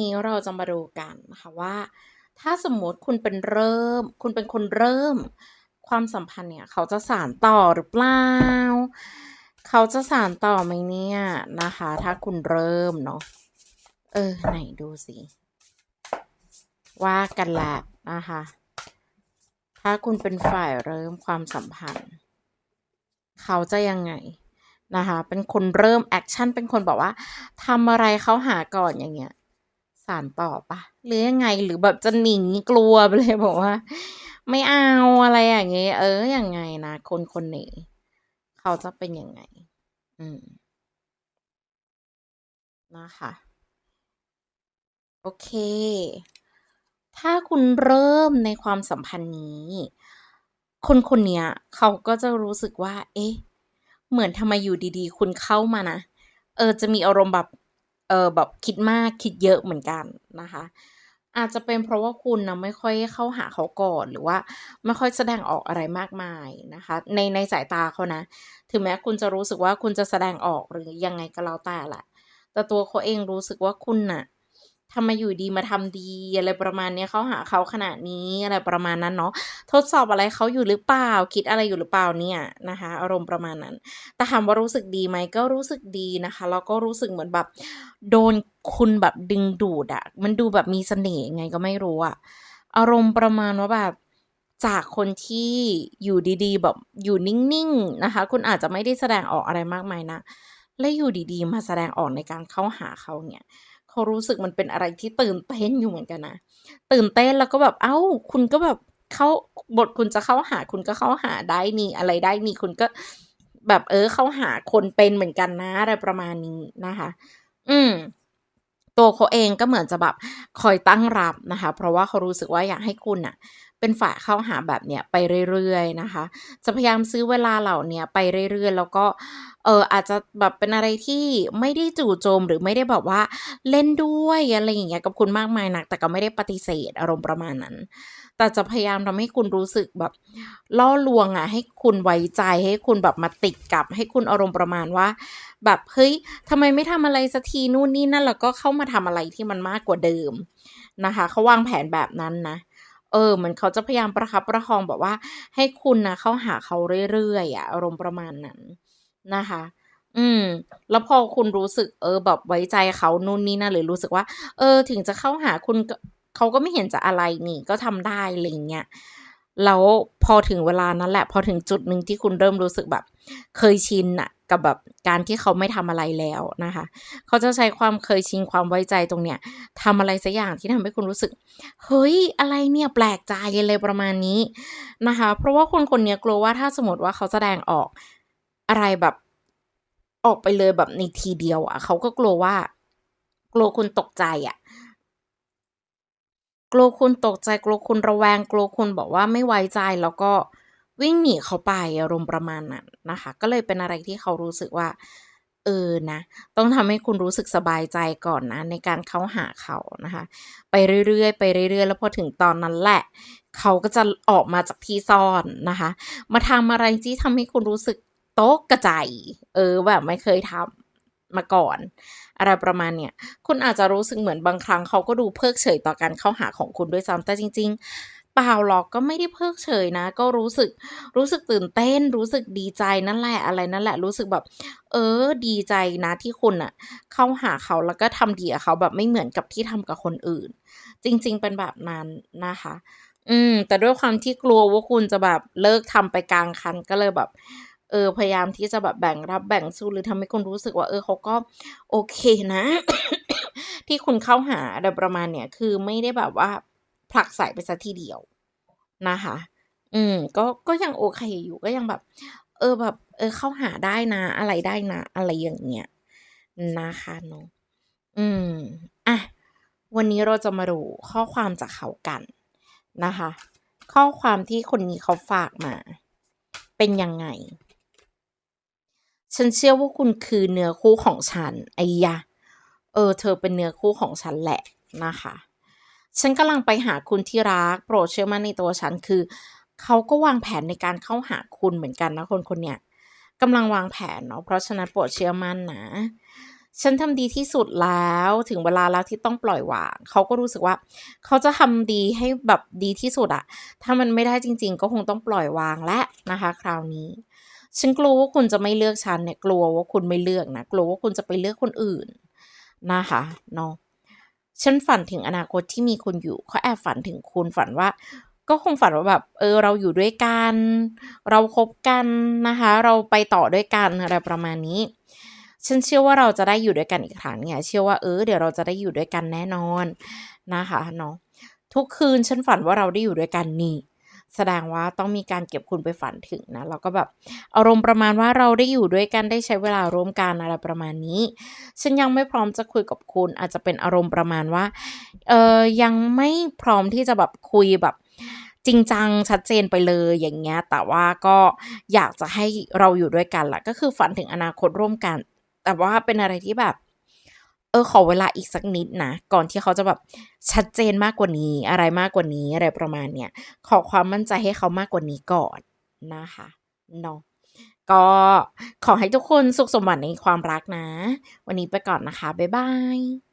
นี้เราจะมาดูกันนะคะว่า ถ้าสมมติคุณเป็นเริ่ม คุณเป็นคนเริ่ม ความสัมพันธ์เนี่ย เขาจะสานต่อหรือเปล่า เขาจะสานต่อไหมเนี่ยนะคะ ถ้าคุณเริ่มเนาะเออ ไหนดูสิว่ากันแหละนะคะ ถ้าคุณเป็นฝ่ายเริ่มความสัมพันธ์ เขาจะยังไงนะคะ เป็นคนเริ่มแอคชั่น เป็นคนบอกว่าทำอะไรเขาหาก่อนอย่างเงี้ยานต่อปะหรือยังไงหรือแบบจะหนีกลัวไปเลยบอกว่า ไม่เอาอะไรอย่างเงี้ยเออยังไงนะคนคนนี้เขาจะเป็นยังไง อืมนะคะ โอเค ถ้าคุณเริ่มในความสัมพันธ์นี้ คนคนเนี้ยเขาก็จะรู้สึกว่า เอ๊ะ เหมือนทำไมอยู่ดีๆ คุณเข้ามานะ เออ จะมีอารมณ์แบบ เออแบบคิดมากคิดเยอะเหมือนกันนะคะ อาจจะเป็นเพราะว่าคุณนะไม่ค่อยเข้าหาเขาก่อนหรือว่า ไม่ค่อยแสดงออกอะไรมากมายนะคะ ในในสายตาเขานะ ถึงแม้คุณจะรู้สึกว่าคุณจะแสดงออกหรือยังไงก็แล้วแต่แหละแต่ตัวเขาเองรู้สึกว่าคุณน่ะ ทำไมอยู่ดีมาทำดีอะไรประมาณเนี้ยเขาหาเขาขนาดนี้อะไรประมาณนั้นเนาะทดสอบอะไรเขาอยู่หรือเปล่า คิดอะไรอยู่หรือเปล่าเนี่ยนะคะ อารมณ์ประมาณนั้น แต่ถามว่ารู้สึกดีไหมก็รู้สึกดีนะคะแล้วก็รู้สึกเหมือนแบบ โดนคุณแบบดึงดูดอะมันดูแบบมีเสน่ห์งไงก็ไม่รู้อะอารมณ์ประมาณว่าแบบจากคนที่อยู่ดีๆ แบบอยู่นิ่งๆนะคะ คุณอาจจะไม่ได้แสดงออกอะไรมากมายนักแล้วอยู่ดีๆ มาแสดงออกในการเข้าหาเขาเนี่ย เขารู้สึกมันเป็นอะไรที่ตื่นเต้นอยู่เหมือนกันนะตื่นเต้นแล้วก็แบบเอ้า คุณก็แบบเข้าบทคุณจะเข้าหาคุณก็เข้าหาได้นี่อะไรได้นี่คุณก็แบบเออเข้าหาคนเป็นเหมือนกันนะอะไรประมาณนี้นะคะ อืม ตัวเขาเองก็เหมือนจะแบบคอยตั้งรับนะคะ เพราะว่าเขารู้สึกว่าอยากให้คุณอะ เป็นฝ่ายเข้าหาแบบเนี้ยไปเรื่อยๆนะคะ จะพยายามซื้อเวลาเหล่านี้ไปเรื่อยๆ แล้วก็เอออาจจะแบบเป็นอะไรที่ไม่ได้จู่โจมหรือไม่ได้แบบว่าเล่นด้วยอะไรอย่างเงี้ยกับคุณมากมายนัก แต่ก็ไม่ได้ปฏิเสธอารมณ์ประมาณนั้น แต่จะพยายามทำให้คุณรู้สึกแบบล่อลวงอะให้คุณไว้ใจให้คุณแบบมาติดกับ ให้คุณอารมณ์ประมาณว่า แบบเฮ้ยทำไมไม่ทำอะไรสักทีนู่นนี่นั่นแล้วก็เข้ามาทำอะไรที่มันมากกว่าเดิมนะคะเขาวางแผนแบบนั้นนะ เออเหมือนเขาจะพยายามประคับประคองแบบว่า ให้คุณนะเข้าหาเขาเรื่อยๆอะอารมณ์ประมาณนั้นนะคะ อืม แล้วพอคุณรู้สึก เออ แบบไว้ใจเขานู่นนี่นั่นหรือรู้สึกว่า เออ ถึงจะเข้าหาคุณก็เขาก็ไม่เห็นจะอะไรนี่ ก็ทำได้อะไรอย่างเงี้ยแล้วพอถึงเวลานั้นแหละ พอถึงจุดหนึ่งที่คุณเริ่มรู้สึกแบบ เคยชินน่ะ กับแบบการที่เขาไม่ทำอะไรแล้วนะคะ เขาจะใช้ความเคยชินความไว้ใจตรงเนี้ยทำอะไรสักอย่างที่ทำให้คุณรู้สึก เฮ้ยอะไรเนี่ยแปลกใจอะไรประมาณนี้นะคะ เพราะว่าคนคนนี้กลัวว่าถ้าสมมติว่าเขาแสดงออกอะไรแบบออกไปเลยแบบในทีเดียวอะเขาก็กลัวว่า กลัวคุณตกใจอะกลัวคุณตกใจกลัวคุณระแวงกลัวคุณแบบว่าไม่ไว้ใจแล้วก็ วิ่งหนีเขาไปอารมณ์ประมาณนั้นนะคะ ก็เลยเป็นอะไรที่เขารู้สึกว่า เออนะ ต้องทำให้คุณรู้สึกสบายใจก่อนนะ ในการเข้าหาเขานะคะ ไปเรื่อยๆไปเรื่อยๆ แล้วพอถึงตอนนั้นแหละ เขาก็จะออกมาจากที่ซ่อนนะคะ มาทำอะไรที่ทำให้คุณรู้สึกโต๊ะกกะใจเออแบบไม่เคยทำมาก่อนอะไรประมาณเนี้ยคุณอาจจะรู้สึกเหมือนบางครั้งเขาก็ดูเพิกเฉยต่อการเข้าหาของคุณด้วยซ้ำแต่จริง ๆ เปล่าหรอกก็ไม่ได้เพิกเฉยนะ ก็รู้สึกรู้สึกตื่นเต้น รู้สึกดีใจนั่นแหละอะไรนั่นแหละ รู้สึกแบบ เออ ดีใจนะที่คุณน่ะเข้าหาเขาแล้วก็ทำดีกับเขาแบบไม่เหมือนกับที่ทำกับคนอื่น จริง ๆ เป็นแบบนั้นนะคะ อืม แต่ด้วยความที่กลัวว่าคุณจะแบบเลิกทำไปกลางคันก็เลยแบบ เออ พยายามที่จะแบบแบ่งรับแบ่งสู้หรือทำให้คุณรู้สึกว่า เออเขาก็โอเคนะ ที่คุณเข้าหาอะไรประมาณเนี้ยคือไม่ได้แบบว่า ผลักไสไปเสียทีเดียวนะคะ อืม ก็ก็ยังโอเคอยู่ก็ยังแบบ เออแบบ เออเข้าหาได้นะ อะไรได้นะ อะไรอย่างเงี้ยนะคะเนาะอืมอะวันนี้เราจะมาดูข้อความจากเขากันนะคะ ข้อความที่คนนี้เขาฝากมา เป็นยังไง ฉันเชื่อว่าคุณคือเนื้อคู่ของฉันไอ้ยะ เออ เธอเป็นเนื้อคู่ของฉันแหละนะคะ ฉันกำลังไปหาคุณที่รัก โปรดเชื่อมั่นในตัวฉันคือ เขาก็วางแผนในการเข้าหาคุณเหมือนกันนะคนคนเนี้ยกำลังวางแผนเนาะเพราะฉะนั้นโปรดเชื่อมั่นนะ ฉันทำดีที่สุดแล้วถึงเวลาแล้วที่ต้องปล่อยวางเขาก็รู้สึกว่า เขาจะทำดีให้แบบดีที่สุดอะถ้ามันไม่ได้จริง ๆ ก็คงต้องปล่อยวางและนะคะ คราวนี้ฉันกลัวว่าคุณจะไม่เลือกฉันเนี่ยกลัวว่าคุณไม่เลือกนะกลัวว่าคุณจะไปเลือกคนอื่นนะคะเนาะ ฉันฝันถึงอนาคตที่มีคุณอยู่เขาแอบฝันถึงคุณฝันว่า ก็คงฝันว่าแบบเออเราอยู่ด้วยกัน เราคบกันนะคะ เราไปต่อด้วยกันอะไรประมาณนี้ ฉันเชื่อว่าเราจะได้อยู่ด้วยกันอีกครั้งเนี่ย เชื่อว่าเออเดี๋ยวเราจะได้อยู่ด้วยกันแน่นอนนะคะเนาะทุกคืนฉันฝันว่าเราได้อยู่ด้วยกันนี่ แสดงว่าต้องมีการเก็บคุณไปฝันถึงนะแล้วก็แบบอารมณ์ประมาณว่าเราได้อยู่ด้วยกันได้ใช้เวลาร่วมกันอะไรประมาณนี้ ฉันยังไม่พร้อมจะคุยกับคุณ อาจจะเป็นอารมณ์ประมาณว่าเออยังไม่พร้อมที่จะแบบคุยแบบจริงจังชัดเจนไปเลยอย่างเงี้ย แต่ว่าก็อยากจะให้เราอยู่ด้วยกันแหละก็คือฝันถึงอนาคตร่วมกัน แต่ว่าเป็นอะไรที่แบบ เออขอเวลาอีกสักนิดนะ ก่อนที่เขาจะแบบชัดเจนมากกว่านี้ อะไรมากกว่านี้อะไรประมาณเนี้ยขอความมั่นใจให้เขามากกว่านี้ก่อนนะคะเนาะก็ขอให้ทุกคนสุขสมหวังในความรักนะ วันนี้ไปก่อนนะคะ บ๊ายบาย